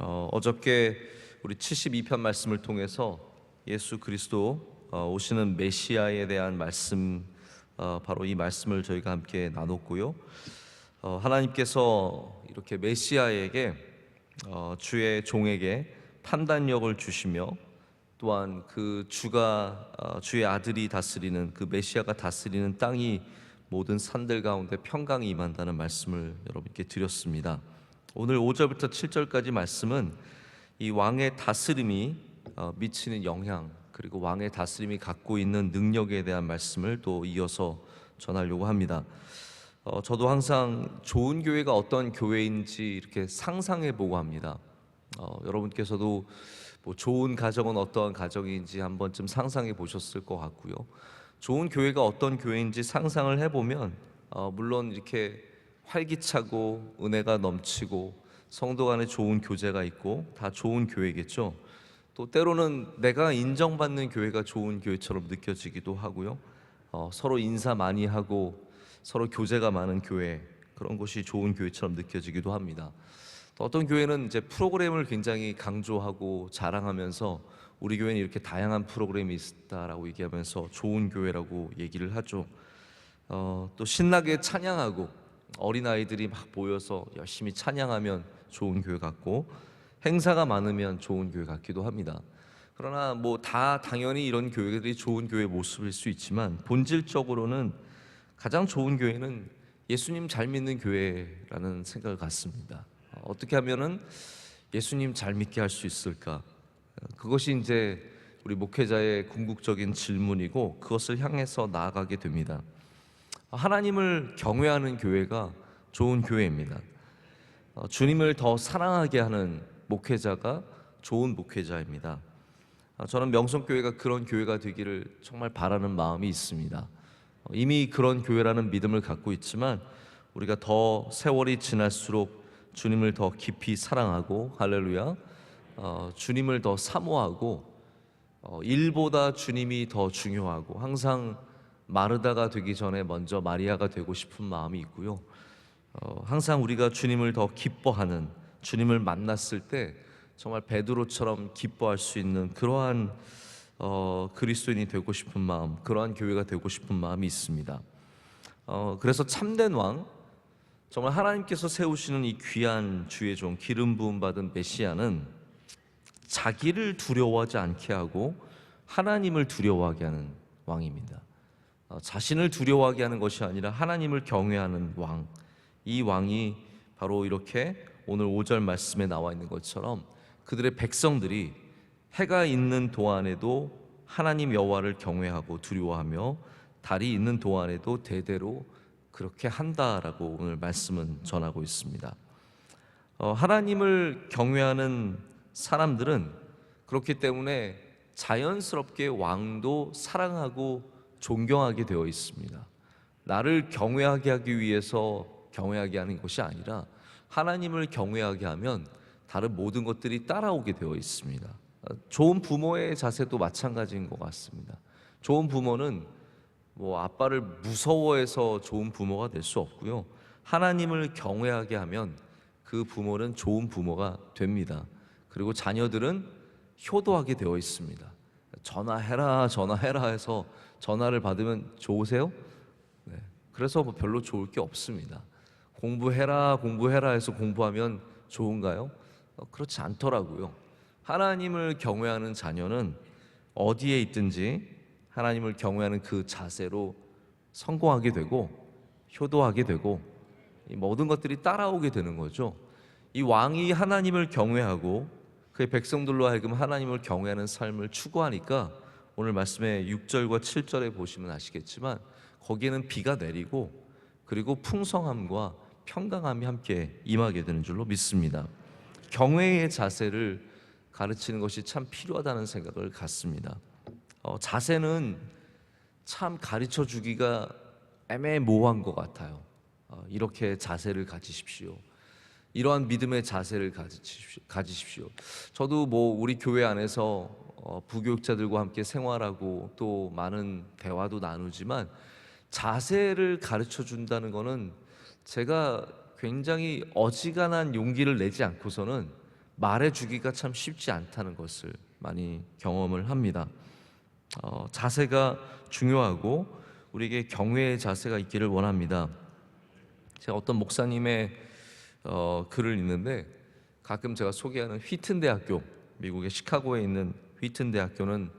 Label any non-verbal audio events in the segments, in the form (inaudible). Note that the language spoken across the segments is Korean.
어, 어저께 우리 72편 말씀을 통해서 예수 그리스도 어, 오시는 메시아에 대한 말씀 어, 바로 이 말씀을 저희가 함께 나눴고요. 어, 하나님께서 이렇게 메시아에게 어, 주의 종에게 판단력을 주시며 또한 그 주가 어, 주의 아들이 다스리는 그 메시아가 다스리는 땅이 모든 산들 가운데 평강이 임한다는 말씀을 여러분께 드렸습니다. 오늘 5절부터 7절까지 말씀은 이 왕의 다스림이 어, 미치는 영향 그리고 왕의 다스림이 갖고 있는 능력에 대한 말씀을 또 이어서 전하려고 합니다. 어, 저도 항상 좋은 교회가 어떤 교회인지 이렇게 상상해 보고 합니다. 어, 여러분께서도 뭐 좋은 가정은 어떠한 가정인지 한 번쯤 상상해 보셨을 것 같고요. 좋은 교회가 어떤 교회인지 상상을 해보면 어, 물론 이렇게 활기차고 은혜가 넘치고 성도 간에 좋은 교제가 있고 다 좋은 교회겠죠. 또 때로는 내가 인정받는 교회가 좋은 교회처럼 느껴지기도 하고요. 어, 서로 인사 많이 하고 서로 교제가 많은 교회 그런 곳이 좋은 교회처럼 느껴지기도 합니다. 또 어떤 교회는 이제 프로그램을 굉장히 강조하고 자랑하면서 우리 교회는 이렇게 다양한 프로그램이 있다라고 얘기하면서 좋은 교회라고 얘기를 하죠. 어, 또 신나게 찬양하고 어린 아이들이 막 모여서 열심히 찬양하면 좋은 교회 같고 행사가 많으면 좋은 교회 같기도 합니다. 그러나 뭐 다 당연히 이런 교회들이 좋은 교회 모습일 수 있지만 본질적으로는 가장 좋은 교회는 예수님 잘 믿는 교회라는 생각을 갖습니다. 어, 어떻게 하면은 예수님 잘 믿게 할 수 있을까? 그것이 이제 우리 목회자의 궁극적인 질문이고 그것을 향해서 나아가게 됩니다. 하나님을 경외하는 교회가 좋은 교회입니다. 어, 주님을 더 사랑하게 하는 목회자가 좋은 목회자입니다. 어, 저는 명성교회가 그런 교회가 되기를 정말 바라는 마음이 있습니다. 어, 이미 그런 교회라는 믿음을 갖고 있지만 우리가 더 세월이 지날수록 주님을 더 깊이 사랑하고 할렐루야 어, 주님을 더 사모하고 어, 일보다 주님이 더 중요하고 항상 마르다가 되기 전에 먼저 마리아가 되고 싶은 마음이 있고요. 어, 항상 우리가 주님을 더 기뻐하는 주님을 만났을 때 정말 베드로처럼 기뻐할 수 있는 그러한 어, 그리스도인이 되고 싶은 마음, 그러한 교회가 되고 싶은 마음이 있습니다. 어, 그래서 참된 왕, 정말 하나님께서 세우시는 이 귀한 주의 종 기름 부음 받은 메시아는 자기를 두려워하지 않게 하고 하나님을 두려워하게 하는 왕입니다. 어, 자신을 두려워하게 하는 것이 아니라 하나님을 경외하는 왕. 이 왕이 바로 이렇게 오늘 5절 말씀에 나와 있는 것처럼 그들의 백성들이 해가 있는 동안에도 하나님 여호와를 경외하고 두려워하며 달이 있는 동안에도 대대로 그렇게 한다라고 오늘 말씀은 전하고 있습니다. 어, 하나님을 경외하는 사람들은 그렇기 때문에 자연스럽게 왕도 사랑하고 존경하게 되어 있습니다. 나를 경외하게 하기 위해서 경외하게 하는 것이 아니라 하나님을 경외하게 하면 다른 모든 것들이 따라오게 되어 있습니다. 어, 좋은 부모의 자세도 마찬가지인 것 같습니다. 좋은 부모는 뭐 아빠를 무서워해서 좋은 부모가 될 수 없고요. 하나님을 경외하게 하면 그 부모는 좋은 부모가 됩니다. 그리고 자녀들은 효도하게 되어 있습니다. 전화해라, 전화해라 해서 전화를 받으면 좋으세요? 네. 그래서 뭐 별로 좋을 게 없습니다. 공부해라, 공부해라 해서 공부하면 좋은가요? 어, 그렇지 않더라고요. 하나님을 경외하는 자녀는 어디에 있든지 하나님을 경외하는 그 자세로 성공하게 되고 효도하게 되고 이 모든 것들이 따라오게 되는 거죠. 이 왕이 하나님을 경외하고 그의 백성들로 하여금 하나님을 경외하는 삶을 추구하니까 오늘 말씀의 6절과 7절에 보시면 아시겠지만 거기에는 비가 내리고 그리고 풍성함과 평강함이 함께 임하게 되는 줄로 믿습니다. 경외의 자세를 가르치는 것이 참 필요하다는 생각을 갖습니다. 어, 자세는 참 가르쳐 주기가 애매모호한 것 같아요. 어, 이렇게 자세를 가지십시오. 이러한 믿음의 자세를 가지십시오. 저도 뭐 우리 교회 안에서 어, 부교육자들과 함께 생활하고 또 많은 대화도 나누지만 자세를 가르쳐 준다는 것은 제가 굉장히 어지간한 용기를 내지 않고서는 말해주기가 참 쉽지 않다는 것을 많이 경험을 합니다. 어, 자세가 중요하고 우리에게 경외의 자세가 있기를 원합니다. 제가 어떤 목사님의 어, 글을 읽는데 가끔 제가 소개하는 휘튼 대학교 미국의 시카고에 있는 휘튼 대학교는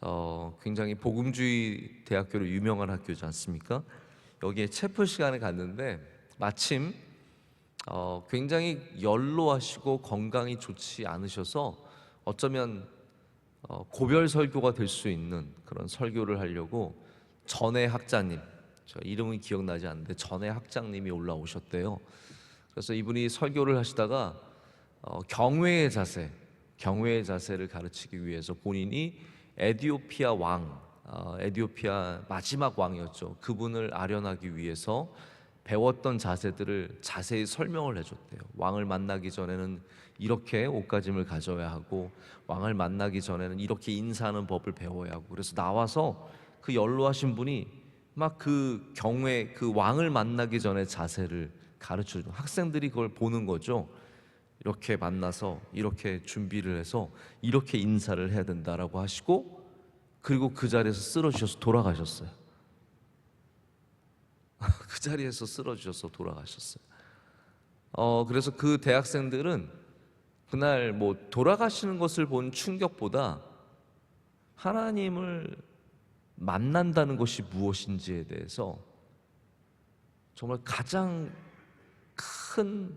어, 굉장히 복음주의 대학교로 유명한 학교지 않습니까? 여기에 체플 시간에 갔는데 마침 어, 굉장히 연로하시고 건강이 좋지 않으셔서 어쩌면 어, 고별 설교가 될 수 있는 그런 설교를 하려고 전해 학자님, 저 이름은 기억나지 않는데 전해 학장님이 올라오셨대요. 그래서 이분이 설교를 하시다가 어, 경외의 자세, 경외의 자세를 가르치기 위해서 본인이 에디오피아 왕, 어, 에디오피아 마지막 왕이었죠. 그분을 아련하기 위해서 배웠던 자세들을 자세히 설명을 해줬대요. 왕을 만나기 전에는 이렇게 옷가짐을 가져야 하고 왕을 만나기 전에는 이렇게 인사하는 법을 배워야 하고 그래서 나와서 그 연로하신 분이 막 그 경외 그 왕을 만나기 전에 자세를 가르쳐 줘. 학생들이 그걸 보는 거죠. 이렇게 만나서 이렇게 준비를 해서 이렇게 인사를 해야 된다라고 하시고 그리고 그 자리에서 쓰러지셔서 돌아가셨어요. (laughs) 그 자리에서 쓰러지셔서 돌아가셨어요. 어 그래서 그 대학생들은 그날 뭐 돌아가시는 것을 본 충격보다 하나님을 만난다는 것이 무엇인지에 대해서 정말 가장 큰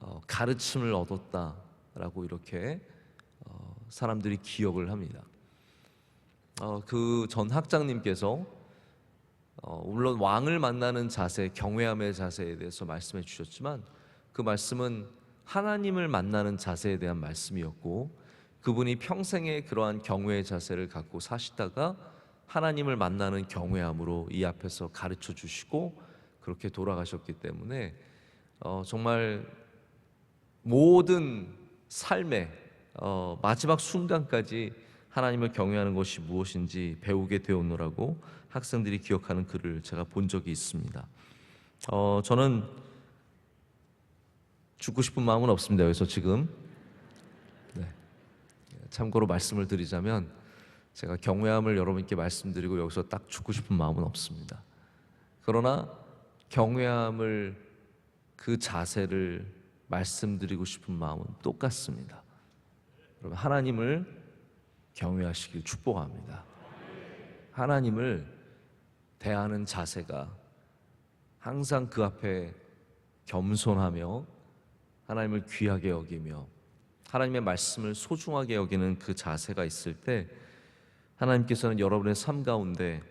어, 가르침을 얻었다라고 이렇게 어, 사람들이 기억을 합니다. 어, 그전 학장님께서 어, 물론 왕을 만나는 자세, 경외함의 자세에 대해서 말씀해 주셨지만 그 말씀은 하나님을 만나는 자세에 대한 말씀이었고 그분이 평생에 그러한 경외의 자세를 갖고 사시다가 하나님을 만나는 경외함으로 이 앞에서 가르쳐 주시고 그렇게 돌아가셨기 때문에 어, 정말 모든 삶의 어, 마지막 순간까지 하나님을 경외하는 것이 무엇인지 배우게 되었노라고 학생들이 기억하는 글을 제가 본 적이 있습니다. 어, 저는 죽고 싶은 마음은 없습니다. 그래서 지금 네. 참고로 말씀을 드리자면 제가 경외함을 여러분께 말씀드리고 여기서 딱 죽고 싶은 마음은 없습니다. 그러나 경외함을 그 자세를 말씀드리고 싶은 마음은 똑같습니다. 여러분 하나님을 경외하시길 축복합니다. 하나님을 대하는 자세가 항상 그 앞에 겸손하며 하나님을 귀하게 여기며 하나님의 말씀을 소중하게 여기는 그 자세가 있을 때 하나님께서는 여러분의 삶 가운데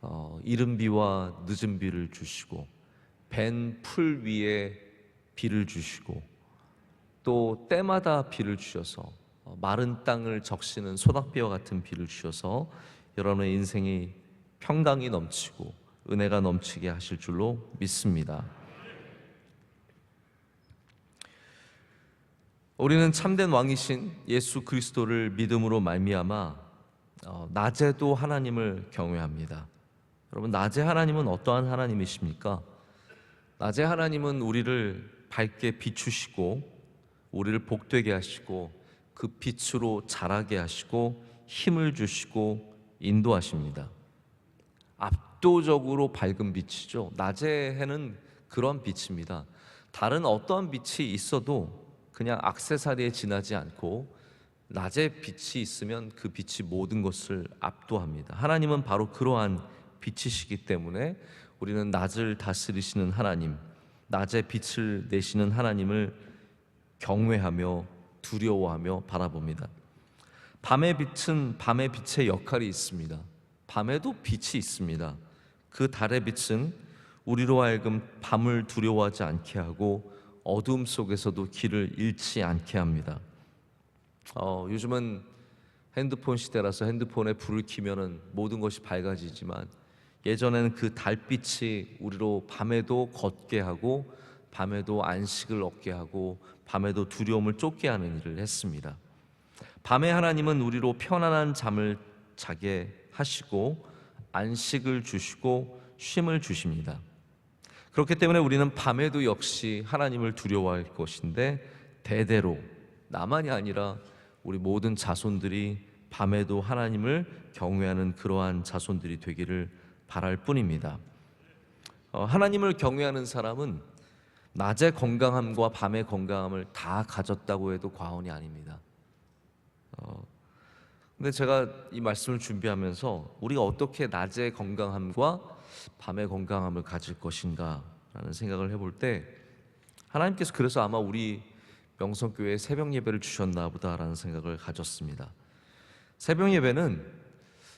어, 이른 비와 늦은 비를 주시고 벤 풀 위에 비를 주시고 또 때마다 비를 주셔서 어, 마른 땅을 적시는 소낙비와 같은 비를 주셔서 여러분의 인생이 평강이 넘치고 은혜가 넘치게 하실 줄로 믿습니다. 우리는 참된 왕이신 예수 그리스도를 믿음으로 말미암아 어, 낮에도 하나님을 경외합니다. 여러분 낮에 하나님은 어떠한 하나님이십니까? 낮에 하나님은 우리를 밝게 비추시고 우리를 복되게 하시고 그 빛으로 자라게 하시고 힘을 주시고 인도하십니다. 압도적으로 밝은 빛이죠. 낮의 해는 그런 빛입니다. 다른 어떠한 빛이 있어도 그냥 악세사리에 지나지 않고 낮에 빛이 있으면 그 빛이 모든 것을 압도합니다. 하나님은 바로 그러한 빛이시기 때문에 우리는 낮을 다스리시는 하나님, 낮에 빛을 내시는 하나님을 경외하며 두려워하며 바라봅니다. 밤의 빛은 밤의 빛의 역할이 있습니다. 밤에도 빛이 있습니다. 그 달의 빛은 우리로 하여금 밤을 두려워하지 않게 하고 어둠 속에서도 길을 잃지 않게 합니다. 어, 요즘은 핸드폰 시대라서 핸드폰에 불을 켜면은 모든 것이 밝아지지만 예전에는 그 달빛이 우리로 밤에도 걷게 하고 밤에도 안식을 얻게 하고 밤에도 두려움을 쫓게 하는 일을 했습니다. 밤에 하나님은 우리로 편안한 잠을 자게 하시고 안식을 주시고 쉼을 주십니다. 그렇기 때문에 우리는 밤에도 역시 하나님을 두려워할 것인데 대대로 나만이 아니라 우리 모든 자손들이 밤에도 하나님을 경외하는 그러한 자손들이 되기를 바랄 뿐입니다. 어, 하나님을 경외하는 사람은 낮의 건강함과 밤의 건강함을 다 가졌다고 해도 과언이 아닙니다. 어, 근데 제가 이 말씀을 준비하면서 우리가 어떻게 낮의 건강함과 밤의 건강함을 가질 것인가라는 생각을 해볼 때 하나님께서 그래서 아마 우리 명성교회에 새벽 예배를 주셨나 보다라는 생각을 가졌습니다. 새벽 예배는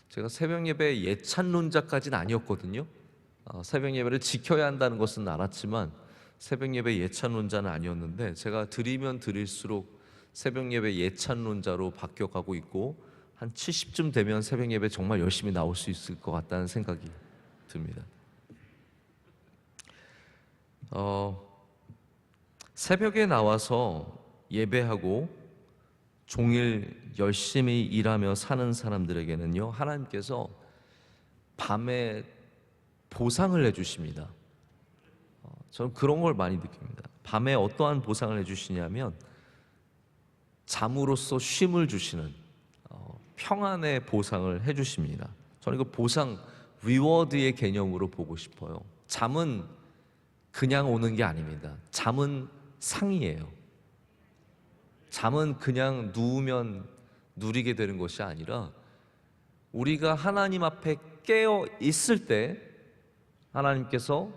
제가 새벽 예배 예찬론자까지는 아니었거든요. 어, 새벽 예배를 지켜야 한다는 것은 알았지만 새벽 예배 예찬론자는 아니었는데 제가 드리면 드릴수록 새벽 예배 예찬론자로 바뀌어가고 있고 한 70쯤 되면 새벽 예배 정말 열심히 나올 수 있을 것 같다는 생각이 듭니다. 어, 새벽에 나와서 예배하고 종일 열심히 일하며 사는 사람들에게는요 하나님께서 밤에 보상을 해주십니다. 어, 저는 그런 걸 많이 느낍니다. 밤에 어떠한 보상을 해주시냐면 잠으로써 쉼을 주시는 어, 평안의 보상을 해주십니다. 저는 이거 보상 리워드의 개념으로 보고 싶어요. 잠은 그냥 오는 게 아닙니다. 잠은 상이에요. 잠은 그냥 누우면 누리게 되는 것이 아니라 우리가 하나님 앞에 깨어 있을 때 하나님께서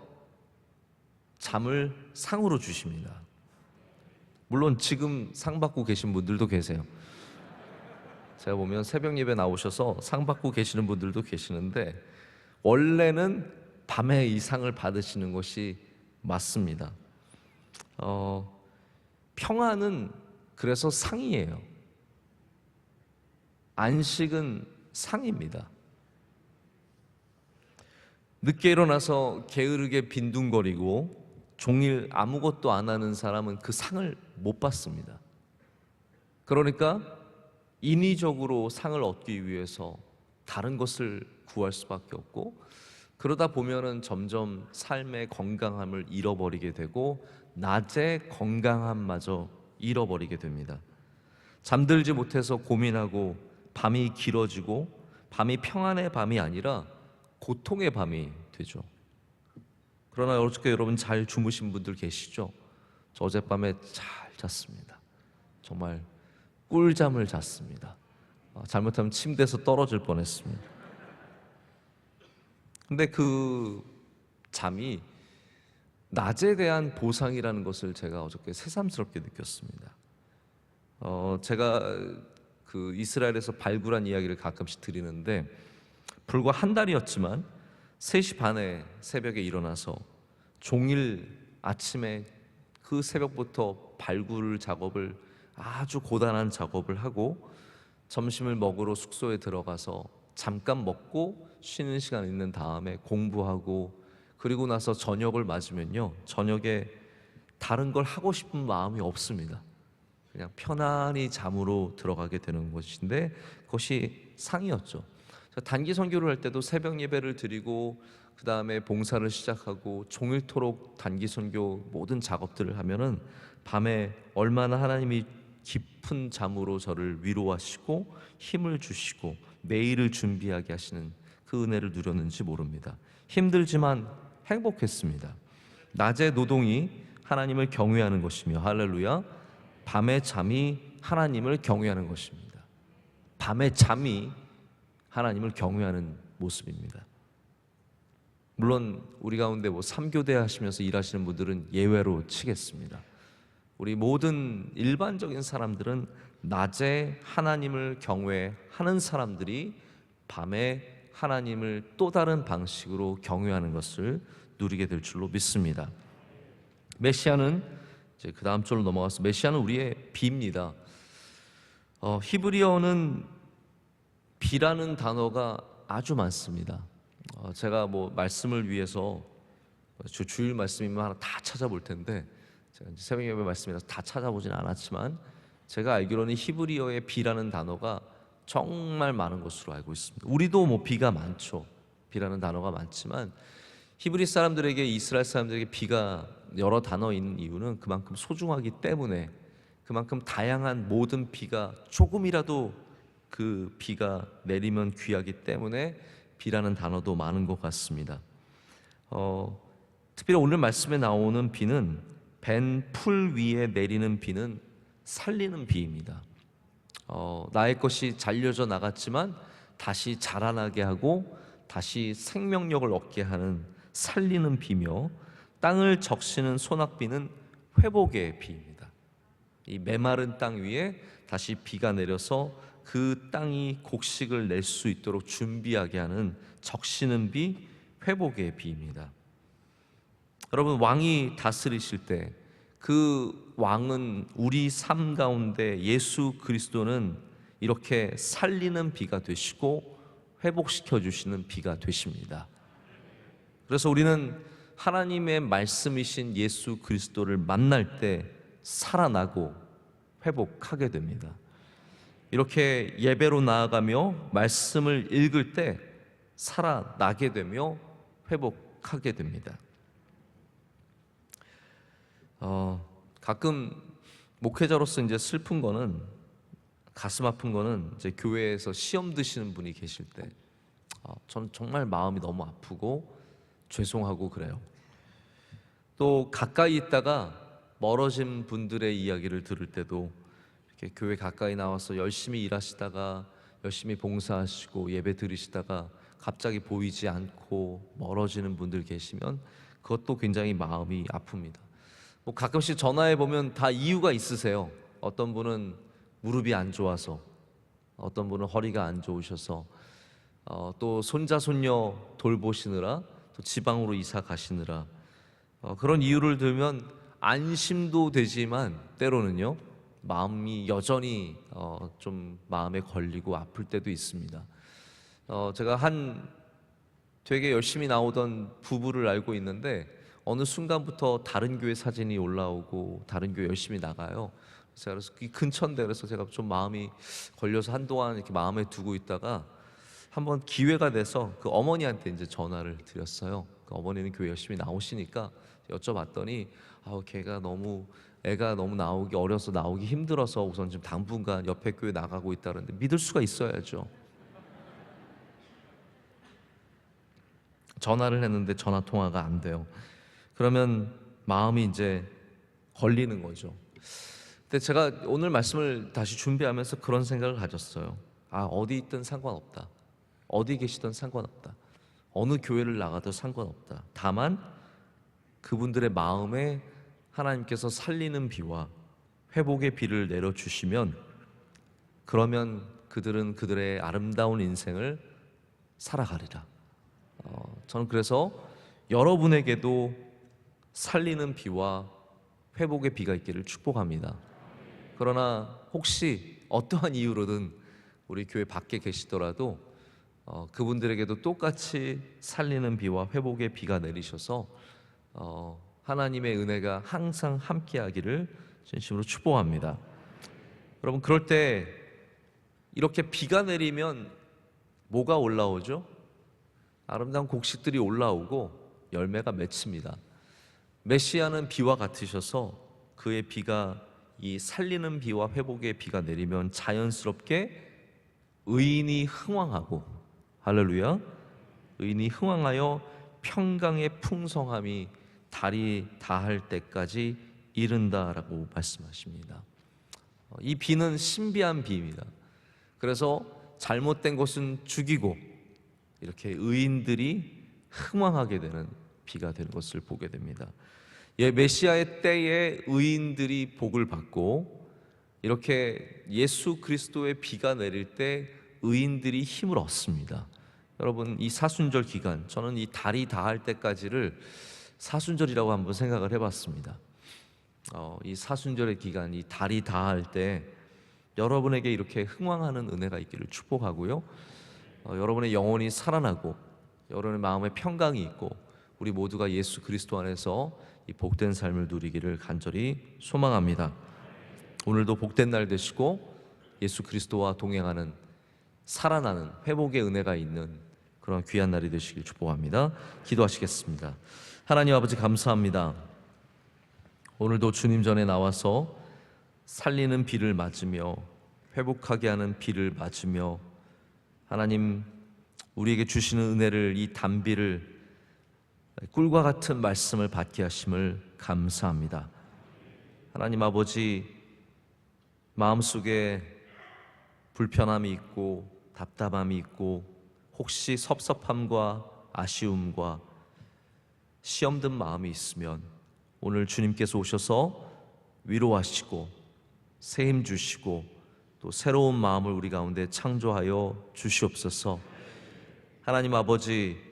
잠을 상으로 주십니다. 물론 지금 상 받고 계신 분들도 계세요. 제가 보면 새벽 예배 나오셔서 상 받고 계시는 분들도 계시는데 원래는 밤에 이 상을 받으시는 것이 맞습니다. 어, 평안은 그래서 상이에요. 안식은 상입니다. 늦게 일어나서 게으르게 빈둥거리고 종일 아무것도 안 하는 사람은 그 상을 못 받습니다. 그러니까 인위적으로 상을 얻기 위해서 다른 것을 구할 수밖에 없고 그러다 보면은 점점 삶의 건강함을 잃어버리게 되고 낮의 건강함마저 잃어버리게 됩니다. 잠들지 못해서 고민하고 밤이 길어지고 밤이 평안의 밤이 아니라 고통의 밤이 되죠. 그러나 어저께 여러분 잘 주무신 분들 계시죠? 저 어젯밤에 잘 잤습니다. 정말 꿀잠을 잤습니다. 어, 잘못하면 침대에서 떨어질 뻔했습니다. 근데 그 잠이 낮에 대한 보상이라는 것을 제가 어저께 새삼스럽게 느꼈습니다. 어, 제가 그 이스라엘에서 발굴한 이야기를 가끔씩 드리는데 불과 한 달이었지만 3시 반에 새벽에 일어나서 종일 아침에 그 새벽부터 발굴 작업을 아주 고단한 작업을 하고 점심을 먹으러 숙소에 들어가서 잠깐 먹고 쉬는 시간 있는 다음에 공부하고 그리고 나서 저녁을 맞으면요 저녁에 다른 걸 하고 싶은 마음이 없습니다. 그냥 편안히 잠으로 들어가게 되는 것인데 그것이 상이었죠. 단기 선교를 할 때도 새벽 예배를 드리고 그 다음에 봉사를 시작하고 종일토록 단기 선교 모든 작업들을 하면은 밤에 얼마나 하나님이 깊은 잠으로 저를 위로하시고 힘을 주시고 내일을 준비하게 하시는 그 은혜를 누렸는지 모릅니다. 힘들지만 행복했습니다. 낮의 노동이 하나님을 경외하는 것이며 할렐루야. 밤의 잠이 하나님을 경외하는 것입니다. 밤의 잠이 하나님을 경외하는 모습입니다. 물론 우리 가운데 뭐 삼교대 하시면서 일하시는 분들은 예외로 치겠습니다. 우리 모든 일반적인 사람들은 낮에 하나님을 경외하는 사람들이 밤에 하나님을 또 다른 방식으로 경외하는 것을 누리게 될 줄로 믿습니다. 메시아는 이제 그 다음 절로 넘어가서 메시아는 우리의 비입니다. 어, 히브리어는 비라는 단어가 아주 많습니다. 어, 제가 뭐 말씀을 위해서 주 주일 말씀이면 하나 다 찾아볼 텐데 제가 새벽 예배 말씀이라서 다 찾아보진 않았지만 제가 알기로는 히브리어의 비라는 단어가 정말 많은 것으로 알고 있습니다. 우리도 뭐 비가 많죠. 비라는 단어가 많지만 히브리 사람들에게 이스라엘 사람들에게 비가 여러 단어인 이유는 그만큼 소중하기 때문에 그만큼 다양한 모든 비가 조금이라도 그 비가 내리면 귀하기 때문에 비라는 단어도 많은 것 같습니다. 어, 특별히 오늘 말씀에 나오는 비는 벤풀 위에 내리는 비는 살리는 비입니다. 어, 나의 것이 잘려져 나갔지만 다시 자라나게 하고 다시 생명력을 얻게 하는 살리는 비며 땅을 적시는 소낙비는 회복의 비입니다. 이 메마른 땅 위에 다시 비가 내려서 그 땅이 곡식을 낼 수 있도록 준비하게 하는 적시는 비, 회복의 비입니다. 여러분 왕이 다스리실 때 그 왕은 우리 삶 가운데 예수 그리스도는 이렇게 살리는 비가 되시고 회복시켜 주시는 비가 되십니다. 그래서 우리는 하나님의 말씀이신 예수 그리스도를 만날 때 살아나고 회복하게 됩니다. 이렇게 예배로 나아가며 말씀을 읽을 때 살아나게 되며 회복하게 됩니다. 어, 가끔 목회자로서 이제 슬픈 거는 가슴 아픈 거는 이제 교회에서 시험 드시는 분이 계실 때, 어, 저는 정말 마음이 너무 아프고 죄송하고 그래요. 또 가까이 있다가 멀어진 분들의 이야기를 들을 때도 이렇게 교회 가까이 나와서 열심히 일하시다가 열심히 봉사하시고 예배 드리시다가 갑자기 보이지 않고 멀어지는 분들 계시면 그것도 굉장히 마음이 아픕니다. 뭐 가끔씩 전화해 보면 다 이유가 있으세요. 어떤 분은 무릎이 안 좋아서, 어떤 분은 허리가 안 좋으셔서, 어, 또 손자 손녀 돌보시느라 또 지방으로 이사 가시느라 어, 그런 이유를 들면 안심도 되지만 때로는요 마음이 여전히 어, 좀 마음에 걸리고 아플 때도 있습니다. 어, 제가 한 되게 열심히 나오던 부부를 알고 있는데 어느 순간부터 다른 교회 사진이 올라오고 다른 교회 열심히 나가요. 제가 그래서 이 근처인데 그래서 제가 좀 마음이 걸려서 한동안 이렇게 마음에 두고 있다가 한번 기회가 돼서 그 어머니한테 이제 전화를 드렸어요. 그 어머니는 교회 열심히 나오시니까 여쭤봤더니 아우 걔가 너무 애가 너무 나오기 어려서 나오기 힘들어서 우선 지금 당분간 옆에 교회 나가고 있다는데 믿을 수가 있어야죠. 전화를 했는데 전화 통화가 안 돼요. 그러면 마음이 이제 걸리는 거죠. 근데 제가 오늘 말씀을 다시 준비하면서 그런 생각을 가졌어요. 아, 어디 있든 상관없다. 어디 계시든 상관없다. 어느 교회를 나가도 상관없다. 다만 그분들의 마음에 하나님께서 살리는 비와 회복의 비를 내려 주시면 그러면 그들은 그들의 아름다운 인생을 살아가리라. 어, 저는 그래서 여러분에게도 살리는 비와 회복의 비가 있기를 축복합니다. 그러나 혹시 어떠한 이유로든 우리 교회 밖에 계시더라도 어, 그분들에게도 똑같이 살리는 비와 회복의 비가 내리셔서 어, 하나님의 은혜가 항상 함께하기를 진심으로 축복합니다. 여러분 그럴 때 이렇게 비가 내리면 뭐가 올라오죠? 아름다운 곡식들이 올라오고 열매가 맺힙니다. 메시아는 비와 같으셔서 그의 비가 이 살리는 비와 회복의 비가 내리면 자연스럽게 의인이 흥왕하고 할렐루야 의인이 흥왕하여 평강의 풍성함이 달이 다할 때까지 이른다라고 말씀하십니다. 어, 이 비는 신비한 비입니다. 그래서 잘못된 것은 죽이고 이렇게 의인들이 흥왕하게 되는 비가 되는 것을 보게 됩니다. 예, 메시아의 때에 의인들이 복을 받고 이렇게 예수 그리스도의 비가 내릴 때 의인들이 힘을 얻습니다. 여러분 이 사순절 기간 저는 이 달이 다할 때까지를 사순절이라고 한번 생각을 해봤습니다. 어, 이 사순절의 기간 이 달이 다할 때 여러분에게 이렇게 흥왕하는 은혜가 있기를 축복하고요. 어, 여러분의 영혼이 살아나고 여러분의 마음에 평강이 있고 우리 모두가 예수 그리스도 안에서 이 복된 삶을 누리기를 간절히 소망합니다. 오늘도 복된 날 되시고 예수 그리스도와 동행하는 살아나는 회복의 은혜가 있는 그런 귀한 날이 되시길 축복합니다. 기도하시겠습니다. 하나님 아버지 감사합니다. 오늘도 주님 전에 나와서 살리는 비를 맞으며 회복하게 하는 비를 맞으며 하나님 우리에게 주시는 은혜를 이 단비를 꿀과 같은 말씀을 받게 하심을 감사합니다. 하나님 아버지 마음속에 불편함이 있고 답답함이 있고 혹시 섭섭함과 아쉬움과 시험 든 마음이 있으면 오늘 주님께서 오셔서 위로하시고 새 힘 주시고 또 새로운 마음을 우리 가운데 창조하여 주시옵소서. 하나님 아버지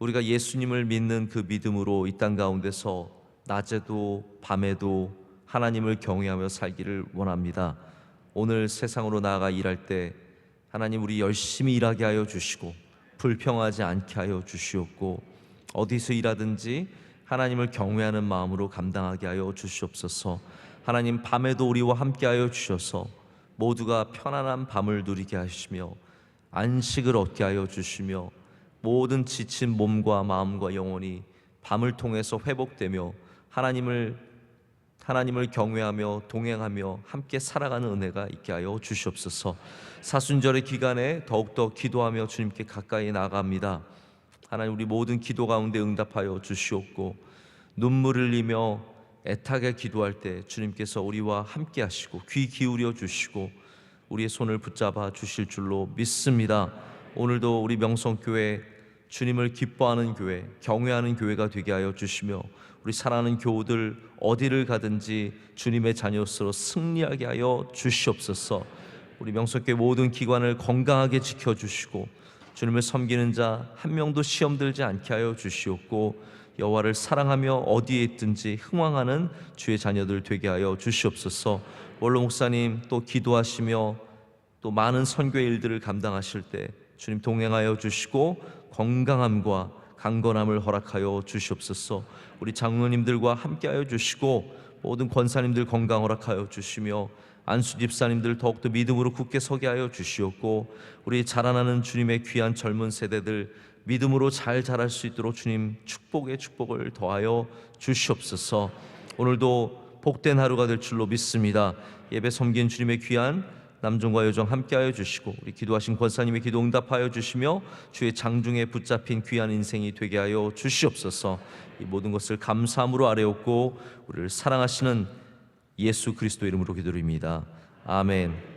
우리가 예수님을 믿는 그 믿음으로 이 땅 가운데서 낮에도 밤에도 하나님을 경외하며 살기를 원합니다. 오늘 세상으로 나아가 일할 때 하나님 우리 열심히 일하게 하여 주시고 불평하지 않게 하여 주시옵고 어디서 일하든지 하나님을 경외하는 마음으로 감당하게 하여 주시옵소서. 하나님 밤에도 우리와 함께 하여 주셔서 모두가 편안한 밤을 누리게 하시며 안식을 얻게 하여 주시며 모든 지친 몸과 마음과 영혼이 밤을 통해서 회복되며 하나님을 하나님을 경외하며 동행하며 함께 살아가는 은혜가 있게 하여 주시옵소서. 사순절의 기간에 더욱더 기도하며 주님께 가까이 나갑니다. 하나님 우리 모든 기도 가운데 응답하여 주시옵고 눈물 흘리며 애타게 기도할 때 주님께서 우리와 함께 하시고 귀 기울여 주시고 우리의 손을 붙잡아 주실 줄로 믿습니다. 오늘도 우리 명성교회 주님을 기뻐하는 교회, 경외하는 교회가 되게 하여 주시며 우리 사랑하는 교우들 어디를 가든지 주님의 자녀로서 승리하게 하여 주시옵소서. 우리 명석교회 모든 기관을 건강하게 지켜 주시고 주님을 섬기는 자 한 명도 시험 들지 않게 하여 주시옵고 여호와를 사랑하며 어디에 있든지 흥왕하는 주의 자녀들 되게 하여 주시옵소서. 원로 목사님 또 기도하시며 또 많은 선교의 일들을 감당하실 때 주님 동행하여 주시고 건강함과 강건함을 허락하여 주시옵소서. 우리 장로님들과 함께하여 주시고 모든 권사님들 건강 허락하여 주시며 안수 집사님들 더욱더 믿음으로 굳게 서게 하여 주시옵고 우리 자라나는 주님의 귀한 젊은 세대들 믿음으로 잘 자랄 수 있도록 주님 축복의 축복을 더하여 주시옵소서. 오늘도 복된 하루가 될 줄로 믿습니다. 예배 섬긴 주님의 귀한 남종과 여종 함께하여 주시고 우리 기도하신 권사님의 기도 응답하여 주시며 주의 장중에 붙잡힌 귀한 인생이 되게 하여 주시옵소서. 이 모든 것을 감사함으로 아뢰옵고 우리를 사랑하시는 예수 그리스도 이름으로 기도드립니다. 아멘.